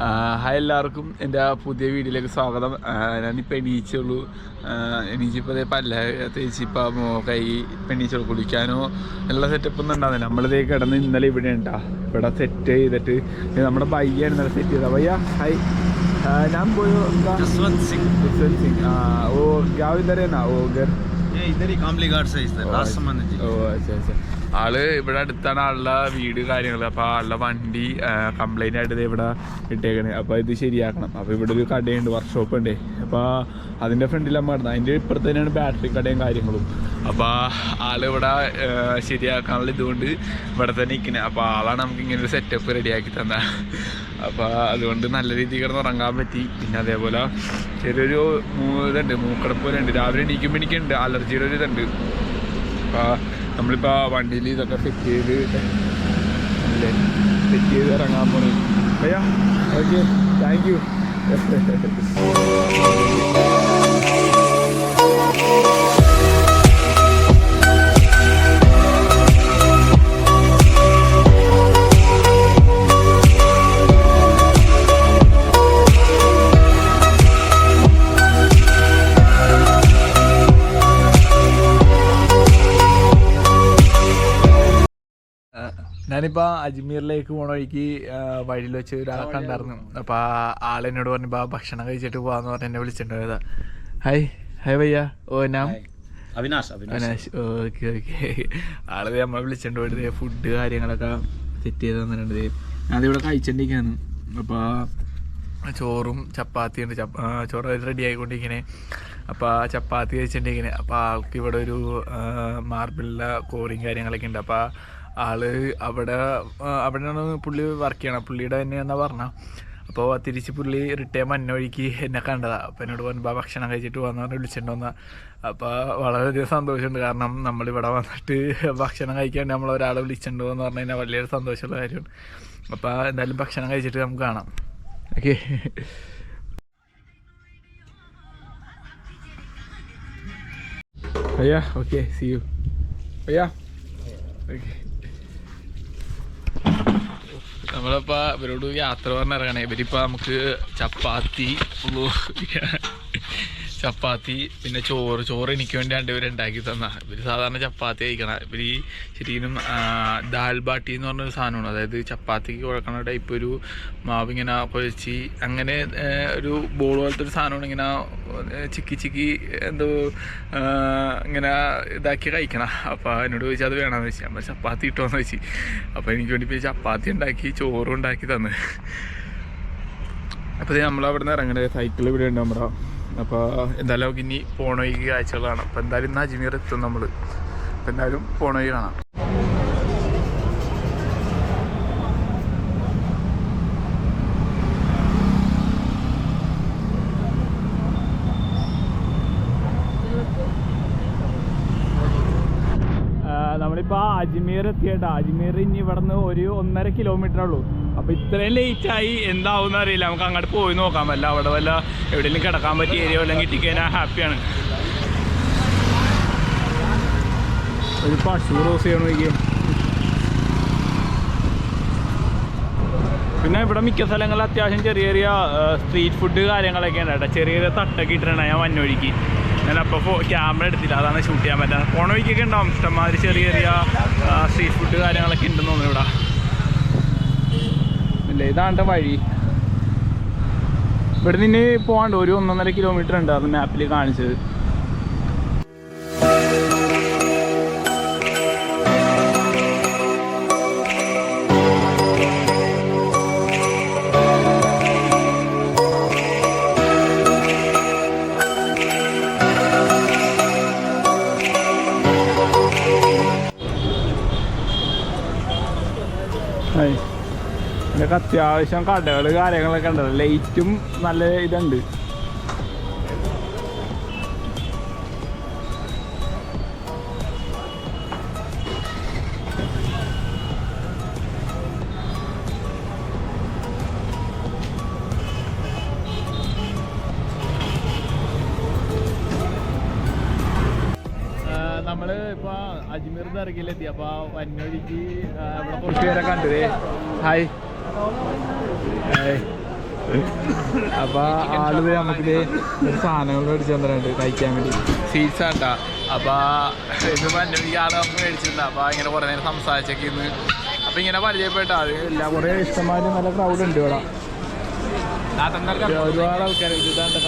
Hi എല്ലാവർക്കും. എന്റെ പുതിയ വീഡിയോയിലേക്ക് സ്വാഗതം. ഞാനിപ്പോൾ എണീച്ചുള്ളൂ. എണീച്ചിപ്പോൾ അതേ പല്ല തേച്ചിപ്പോൾ കൈ എണീച്ചുള്ളൂ കുളിക്കാനോ എല്ലാ സെറ്റപ്പൊന്നും ഉണ്ടാകുന്നത് നമ്മളിതേ കിടന്ന് ഇന്നലെ ഇവിടെ ഉണ്ടാ. ഇവിടെ സെറ്റ് ചെയ്തിട്ട് നമ്മുടെ ബൈക്കാണ് ഇന്നലെ സെറ്റ് ചെയ്ത ബയ്യ ഹായ് ഞാൻ പോയിസ്വന്ത് സിംഗ്. ജസ്വന്ത് സിംഗ്. ഓ ഗാവ് ഓ ഗർ. ഓ അച്ഛാ അച്ഛാ ആൾ ഇവിടെ അടുത്താണ് ആളുടെ വീട് കാര്യങ്ങൾ അപ്പൊ ആളുടെ വണ്ടി കംപ്ലൈന്റ് ആയിട്ട് ഇവിടെ ഇട്ടേക്കണേ. അപ്പൊ ഇത് ശരിയാക്കണം. അപ്പൊ ഇവിടെ ഒരു കടയുണ്ട് വർക്ക്ഷോപ്പ് ഉണ്ട്. അപ്പൊ അതിന്റെ ഫ്രണ്ടിലാണ് കിടന്നത് അതിന്റെ ഇപ്പുറത്ത് തന്നെയാണ് ബാറ്ററി കടയും കാര്യങ്ങളും. അപ്പൊ ആൾ ഇവിടെ ശരിയാക്കാനുള്ള ഇതുകൊണ്ട് ഇവിടെ തന്നെ നിൽക്കണേ അപ്പൊ ആളാണ് നമുക്ക് ഇങ്ങനെ ഒരു സെറ്റപ്പ് റെഡിയാക്കി തന്ന. അപ്പൊ അതുകൊണ്ട് നല്ല രീതിയിൽ കിടന്ന് ഉറങ്ങാൻ പറ്റി. പിന്നെ അതേപോലെ ചെറിയൊരു ഇതുണ്ട് മൂക്കടപ്പ് പോലെ ഉണ്ട് രാവിലെ എണീക്കുമ്പോൾ എനിക്കുണ്ട് അലർജിയുടെ ഒരു ഇതുണ്ട്. അപ്പോൾ നമ്മളിപ്പോൾ വണ്ടിയിൽ ഇതൊക്കെ സെറ്റ് ചെയ്ത് അല്ലേ സെറ്റ് ചെയ്ത് ഇറങ്ങാൻ പോണേ. അയ്യാ ഓക്കെ താങ്ക് യു ഞാനിപ്പോൾ അജ്മീറിലേക്ക് പോണ വഴിക്ക് വഴിയിൽ വെച്ച് ഒരാളെ കണ്ടായിരുന്നു. അപ്പോൾ ആളെന്നോട് പറഞ്ഞപ്പോൾ ഭക്ഷണം കഴിച്ചിട്ട് പോവാന്ന് പറഞ്ഞ എന്നെ വിളിച്ചിട്ടുണ്ടായത് ഹൈ ഹൈ വയ്യ. ഓ നാം? Okay okay. ആളത് നമ്മളെ വിളിച്ചിട്ടുണ്ട് ഫുഡ് കാര്യങ്ങളൊക്കെ സെറ്റ് ചെയ്ത് തന്നിട്ടുണ്ട് ഇവിടെ കഴിച്ചിട്ടിരിക്കുകയാണ് അപ്പോൾ ചോറും ചപ്പാത്തി ഉണ്ട്. ചോറ് റെഡി ആയിക്കൊണ്ടിരിക്കണേ. അപ്പോൾ ചപ്പാത്തി കഴിച്ചിട്ടുണ്ടെങ്കിൽ അപ്പോൾ ആൾക്ക് ഇവിടെ ഒരു മാർബിളിലെ കോറിയും കാര്യങ്ങളൊക്കെ ഉണ്ട്. അപ്പോൾ ആൾ അവിടെ അവിടെയാണ് പുള്ളി വർക്ക് ചെയ്യണം പുള്ളിയുടെ തന്നെയാണെന്നാ പറഞ്ഞ അപ്പോൾ തിരിച്ച് പുള്ളി റിട്ടേൺ മഞ്ഞ ഒഴുക്കി എന്നെ കണ്ടതാ. അപ്പോൾ എന്നോട് പറഞ്ഞു ഭക്ഷണം കഴിച്ചിട്ട് വന്നു പറഞ്ഞ് വിളിച്ചിട്ട് വന്ന. അപ്പോൾ വളരെയധികം സന്തോഷമുണ്ട്. കാരണം നമ്മളിവിടെ വന്നിട്ട് ഭക്ഷണം കഴിക്കാൻ നമ്മൾ ഒരാളെ വിളിച്ചിട്ടുണ്ട് എന്ന് പറഞ്ഞു കഴിഞ്ഞാൽ വലിയൊരു സന്തോഷമുള്ള കാര്യമാണ്. അപ്പോൾ എന്തായാലും ഭക്ഷണം കഴിച്ചിട്ട് നമുക്ക് കാണാം. ഓക്കെ അയ്യാ ഓക്കെ സി യു അയ്യാ. ഓക്കെ നമ്മളിപ്പോ ഇവരോട് യാത്ര പറഞ്ഞിറങ്ങണേ ഇവരിപ്പോ നമുക്ക് ചപ്പാത്തി. ചപ്പാത്തി പിന്നെ ചോറ്. ചോറ് എനിക്ക് വേണ്ടി ഇവർ ഉണ്ടാക്കി തന്ന. ഇവർ സാധാരണ ചപ്പാത്തി കഴിക്കണ ഇവർ ഈ ശരിക്കും ദാൽ ബാട്ടി എന്ന് പറഞ്ഞൊരു സാധനമാണ്. അതായത് ചപ്പാത്തിക്ക് കുഴക്കണ ടൈപ്പ് ഒരു മാവ് ഇങ്ങനെ കുഴച്ച് അങ്ങനെ ഒരു ബോൾ പോലത്തെ ഒരു സാധനമാണ് ഇങ്ങനെ ചിക്കി ചിക്കി എന്തോ ഇങ്ങനെ ഇതാക്കി കഴിക്കണ. അപ്പോൾ എന്നോട് ചോദിച്ചാൽ അത് വേണമെന്ന് വെച്ചാൽ നമ്മൾ ചപ്പാത്തി ഇട്ടോന്ന് വെച്ച് അപ്പോൾ എനിക്ക് വേണ്ടി പിന്നെ ചപ്പാത്തി ഉണ്ടാക്കി ചോറും ഉണ്ടാക്കി തന്ന്. അപ്പോൾ നമ്മളവിടെ നിന്ന് ഇറങ്ങണേ. സൈക്കിൾ ഇവിടെ ഉണ്ട് നമ്മുടെ അപ്പോൾ എന്തായാലും ഇനി പോണോയ്ക്ക് കാഴ്ചകളാണ്. അപ്പോൾ എന്തായാലും ഇന്ന് അജ്മീർ എത്തും നമ്മൾ അപ്പോൾ എന്തായാലും പോണോയ്ക്ക് കാണാം. നമ്മളിപ്പോൾ അജ്മീർ എത്തിയേട്ടാ. അജ്മീർ ഇനി ഇവിടുന്ന് ഒരു ഒന്നര കിലോമീറ്റർ ഉള്ളൂ. അപ്പോൾ ഇത്രയും ആയി എന്താവും അറിയില്ല. നമുക്ക് അങ്ങോട്ട് പോയി നോക്കാം. വല്ല അവിടെ വല്ല എവിടെയെങ്കിലും കിടക്കാൻ പറ്റിയ ഏരിയ വല്ലതും കിട്ടിക്കഴിഞ്ഞാൽ ഹാപ്പിയാണ് ഒരു പശു റോസ് ചെയ്യണമെങ്കിൽ പിന്നെ ഇവിടെ മിക്ക സ്ഥലങ്ങളിൽ അത്യാവശ്യം ചെറിയ ചെറിയ സ്ട്രീറ്റ് ഫുഡ് കാര്യങ്ങളൊക്കെ ഉണ്ട് കേട്ടോ. ചെറിയ ചെറിയ തട്ടൊക്കെ ഇട്ടിട്ടുണ്ട് ഞാൻ വന്നൊഴിക്ക് ഞാൻ അപ്പോൾ ക്യാമറ എടുത്തില്ല. അതാണ് ഷൂട്ട് ചെയ്യാൻ പറ്റാ പോണ വഴിക്കൊക്കെ ഉണ്ടാവും. ഇഷ്ടംമാതിരി ചെറിയ ചെറിയ സ്ട്രീറ്റ് ഫുഡ് കാര്യങ്ങളൊക്കെ ഉണ്ടെന്ന് തോന്നുന്നു ഇവിടെ. ഇല്ല ഇതാണ് വഴി. ഇവിടെ നിന്ന് പോകാണ്ട് ഒരു ഒന്നൊന്നര കിലോമീറ്റർ ഉണ്ട്. അത് മാപ്പിൽ കാണിച്ചത്. അത്യാവശ്യം കടകൾ കാര്യങ്ങളൊക്കെ ഉണ്ടല്ലോ ലൈറ്റും നല്ല ഇതുണ്ട്. നമ്മൾ ഇപ്പൊ അജ്മീർ ദർഗയിലെത്തി അപ്പൊ വന്നൊഴിക്ക് ഇവിടെ കുറച്ച് പേരെ കണ്ടത് ഹായ് ഹായ്. അപ്പൊ ആൾ നമുക്ക് സാധനങ്ങൾ മേടിച്ചു തന്നിട്ടുണ്ട് കഴിക്കാൻ വേണ്ടി. സ്വീറ്റ്സ് ആണ്ടാ അപ്പൊ ഇത് ഈ ആൾ നമുക്ക് മേടിച്ചിട്ടുണ്ട്. അപ്പൊ ഇങ്ങനെ കുറെ നേരം സംസാരിച്ചൊക്കെ ഇന്ന് അപ്പൊ ഇങ്ങനെ പരിചയപ്പെട്ട ആൾ. എല്ലാ കുറെ ഇഷ്ടമാതിരി നല്ല ക്രൗഡ് ഉണ്ട് ഇവിടെ. ഒരുപാട് ആൾക്കാർ ഇതാണ്ട്